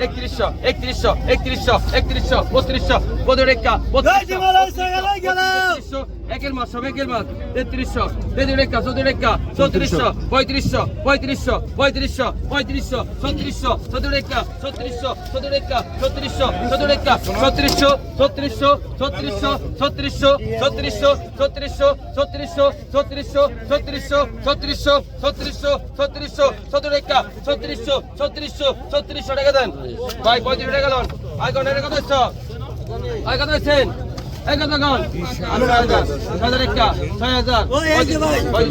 একত্রিশশো একত্রিশশো একত্রিশশো একত্রিশশো বত্রিশশো একের মাস সব একের মাস তেত্রিশশো তেত্রিশ চৌত্রিশ চৌত্রিশশো পঁয়ত্রিশশো পঁয়ত্রিশশো পঁয়ত্রিশশো পঁয়ত্রিশশো ছত্রিশশো চৌত্রিশ ছত্রিশশো চৌত্রিশ ছত্রিশশো চৌত্রিশ ছত্রিশশো ছত্রিশশো ছত্রিশশো ছত্রিশশো ছত্রিশশো ছত্রিশশো ছত্রিশশো ছত্রিশশো ছত্রিশশো ছত্রিশশো ছত্রিশশো ছত্রিশশো ছত্রিশ রেখা ছত্রিশশো ছত্রিশশো ছত্রিশশো টাকা দেন ভাই পঁয়ত্রিশ টাকা টাকা আয় কত দিচ্ছেন কত হাজার ছয় একটা ছয় হাজার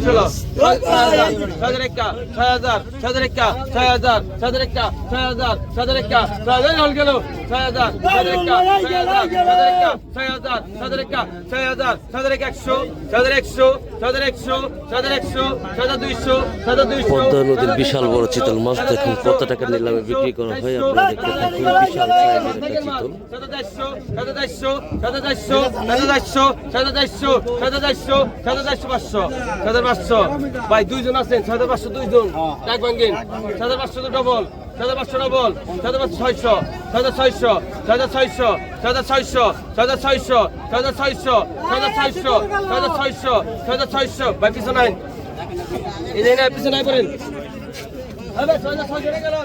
ষোলো ছয় হাজার ছয় একটা ছয় হাজার ছয় হাজার একটা ছয় হাজার ছয় হাজার একটা ছয় হাজার ছয় হাজার একটা ছয় হাজার হল গেল ছয় হাজার ছয় হাজার একটা ছয় হাজার ছয় হাজার ছয় হাজার একটা ছয় হাজার ছয় হাজার একটা ছয় হাজার ছয় হাজার একশো হাজার একশো হাজার একশো হাজার একশো হাজার দুইশো হাজার দুইশো পদ্মা নদীর বিশাল বড় চিতল মাছ দেখুন কত টাকা নিলামে বিক্রি করা হয় আপনারা দেখতে থাকুন বিশাল সাইজের একটা চিতল ভাই, দুইজন আছেন ছয় হাজার পাঁচশো, দুইজন। এক ভাঙ্গিন। ছয় হাজার পাঁচশো ডবল ছয় হাজার পাঁচশো ডবল ছয় হাজার পাঁচশো, ছয়শো ছয় হাজার ছয়শো ছয় হাজার ছয়শো ছয় হাজার ছয়শো ছয় হাজার ছয়শো ছয় হাজার ছয়শো ছয় হাজার ছয়শো ছয় হাজার ছয়শো ছয় হাজার ছয়শো। ভাই, পিছনে যে পিছনে পড়েন ছয় হাজার ছয়শো গেল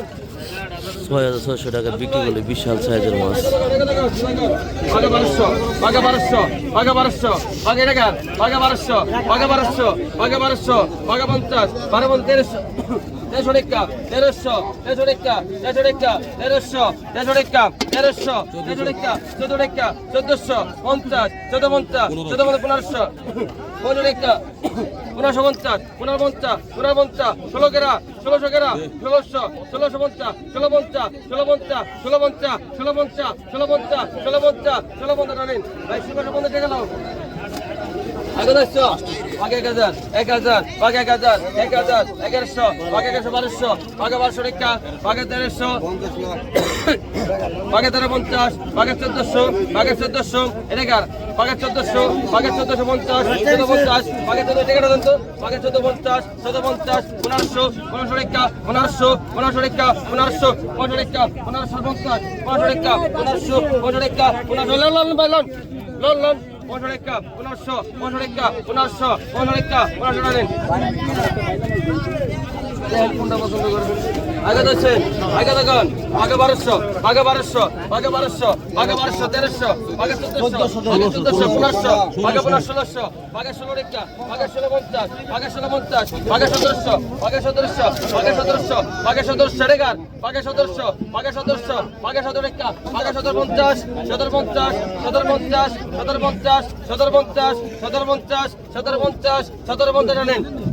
ছয় হাজার ছয়শো টাকা বিক্রি করলে বিশাল সাইজের মাছ। তেরোশো টেক্কা তেরোশো তেরোশো টেক্কা তেরোশো টেক্কা তেরোশো তেরোশো টেক্কা তেরোশো তেরোশো টেক্কা চোদ্দ টেক্কা চোদ্দশো, পঞ্চাশ, চোদ্দ পঞ্চাশ, চোদ্দ পনেরোশো। পনেরো টেক্কা পনেরোশো পঞ্চাশ পনেরো পঞ্চাশ পনেরো পঞ্চাশ ষোলো গেরা ষোলোশো গেরা ষোলোশো ষোলোশো পঞ্চাশ ষোলো পঞ্চাশ ষোলো পঞ্চাশ ষোলো পঞ্চাশ ষোলো পঞ্চাশ ষোলো পঞ্চাশ ষোলো পঞ্চাশ ষোলো পঞ্চাশ জানেন ভাই ষোলোশো পঞ্চাশ টাকা দেখছ আগে এক হাজার এক হাজার আগে এক হাজার এক হাজার, এগারোশো আগে এগারোশো বারোশো আগে বারোশো রেখা আগে তেরোশো আগে তেরো পঞ্চাশ আগে চোদ্দশো আগে চোদ্দশো এগার আগে চোদ্দশো আগে চোদ্দশো পঞ্চাশ চোদ্দ পঞ্চাশ আগে চোদ্দ টাকা দেন তো আগে পঞ্চাশ চোদ্দ পঞ্চাশ, পনেরোশো পনেরোশো রেখা, পনেরোশো পনেরোশো রেখা, পনেরোশো পনেরোশো রেখা, পনেরোশো পঞ্চাশ, পনেরোশো রেখা, পনেরোশো পনেরোশো রেখা, পনেরোশো, লোন লোন লোন লোন। পনেরো পনেরোশো পনেরো পনেরোশো পনেরো পনেরো পছন্দ করবেন? আগে দেখছেন আগে দেখুন আগে বারোশো আগে বারোশো আগে বারোশো আগে বারোশো তেরোশো আগে চোদ্দশো আগে চোদ্দশো পনেরোশো আগে পনেরো ষোলোশো আগে ষোলো রেখা আগে ষোলো পঞ্চাশ আগে ষোলো পঞ্চাশ আগে সতেরোশো আগে সতেরোশো আগে সতেরোশো আগে সতেরোশো রেগার আগে সতেরোশো আগে সতেরোশো আগে সতেরো রেখা আগে সতেরো পঞ্চাশ সতেরো পঞ্চাশ সতেরো পঞ্চাশ সতেরো পঞ্চাশ সতেরো পঞ্চাশ সতেরো পঞ্চাশ সতেরো পঞ্চাশ সতেরো পঞ্চাশ আনেন আগে আগে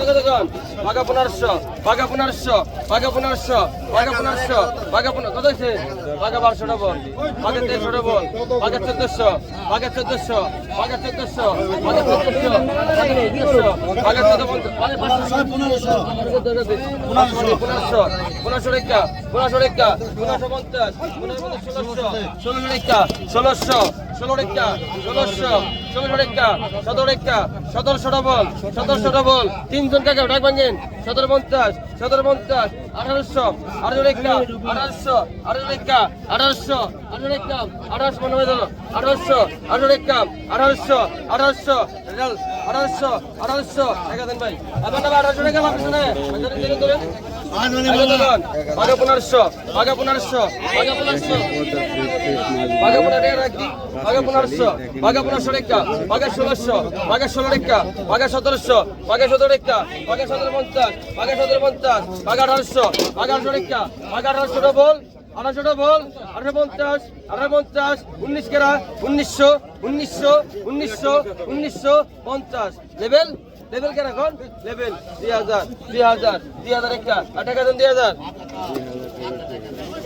বাঘা পনেরোশো বাঘা পনেরোশো বাঘা পনেরোশো বাঘা পনেরোশো বাঘা পনেরো কত হয়েছে? বাঘা বারোশো ডবল বাঘা তেরোশো ডবল বাঘা চোদ্দশো বাঘা চোদ্দশো বাঘা চোদ্দশো বাঘা চোদ্দশো বাঘা চোদ্দ পনেরোশো। পনেরোশো পনেরোশো রেখা পনেরোশো রেখা পনেরোশো পঞ্চাশ পনেরো ষোলোশো ষোলো রেখা ষোলোশো ষোলো রেখা ষোলোশো ষোলো রেখা সতেরো রেখা সতেরোশো ডবল সতেরোশো ডবল তিনজন কাকা ডাক ভাঙেন সতেরো পঞ্চাশ সতেরো পঞ্চাশ আঠারোশো আঠারো রেখা আঠারোশো আঠারো রেখা আঠারোশো আঠারো রেখা আঠারোশো মনে হয় আঠারোশো আঠারো রেখা আঠারোশো আঠারোশো আঠারোশো আঠারোশো টাকা দেন ভাই আপনার নামে আঠারোশো টাকা আমার পিছনে পনেরোশো পনেরোশো পনেরোশো বাঘা পনেরো রাখি বাঘা পনেরোশো বাঘা পনেরোশো রেখা বাঘা ষোলোশো বাঘা ষোলো রেখা বাঘা সতেরোশো বাঘা সতেরো রেখা বাঘা সতেরো পঞ্চাশ বাঘা সতেরো পঞ্চাশ বাঘা আঠারোশো বাঘা আঠারো রেখা বাঘা আঠারোশো ডবল আঠারোশোটা বল আঠারো পঞ্চাশ আঠারো পঞ্চাশ, উনিশ কেরা, উনিশশো উনিশশো উনিশশো উনিশশো পঞ্চাশ। লেভেল লেভেল কেন এখন? লেভেল দুই হাজার দুই হাজার দুই হাজার একটা আর টাকা দুই হাজার।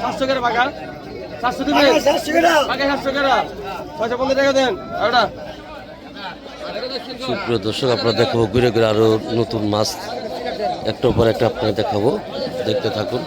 সাতশো করে বাঘা সাতশো দিবেন বাঘা সাতশো করে ছয়শো পনেরো টাকা দেন ওটা সুপ্রিয় দর্শক আপনারা দেখাবো ঘুরে ঘুরে আরও নতুন মাছ একটার পর একটা আপনাকে দেখাবো দেখতে থাকুন